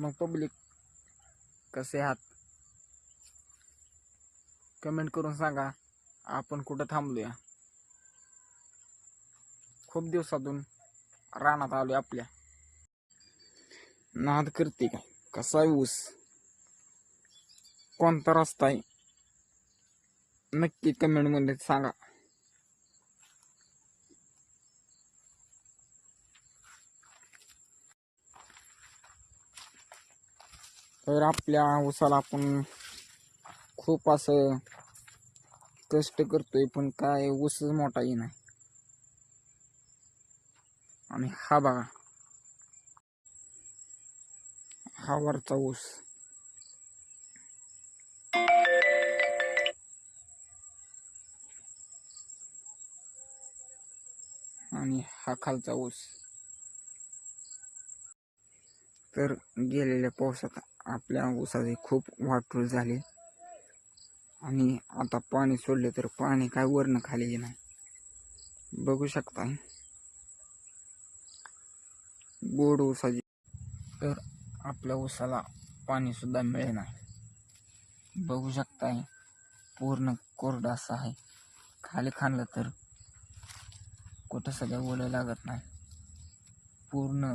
मग पब्लिक कसे आहात? कमेंट करून सांगा. आपण कुठं थांबलोया? खूप दिवसातून रानात आलो आपल्या. नाद करते काय कसा ऊस? कोणता रस्ता आहे? नक्की कमेंटमध्ये सांगा. तर आपल्या ऊसाला आपण खूप असं कष्ट करतोय पण काय ऊसच मोठा येणार नाही. आणि हा बघा. हा वरचा ऊस. आणि हा खालचा ऊस. तर गेलेल्या पावसात आपल्या ऊसाचे खूप वाटूळ झाले. आणि आता पाणी सोडले तर पाणी काय वरनं खाली नाही. बघू शकता. गोड ऊसाची. तर आपल्या ऊसाला पाणीसुद्धा मिळे नाही. बघू शकता. पूर्ण कोरडा असा आहे. खाली खाणलं तर कुठं सगळ्या ओलं लागत नाही. पूर्ण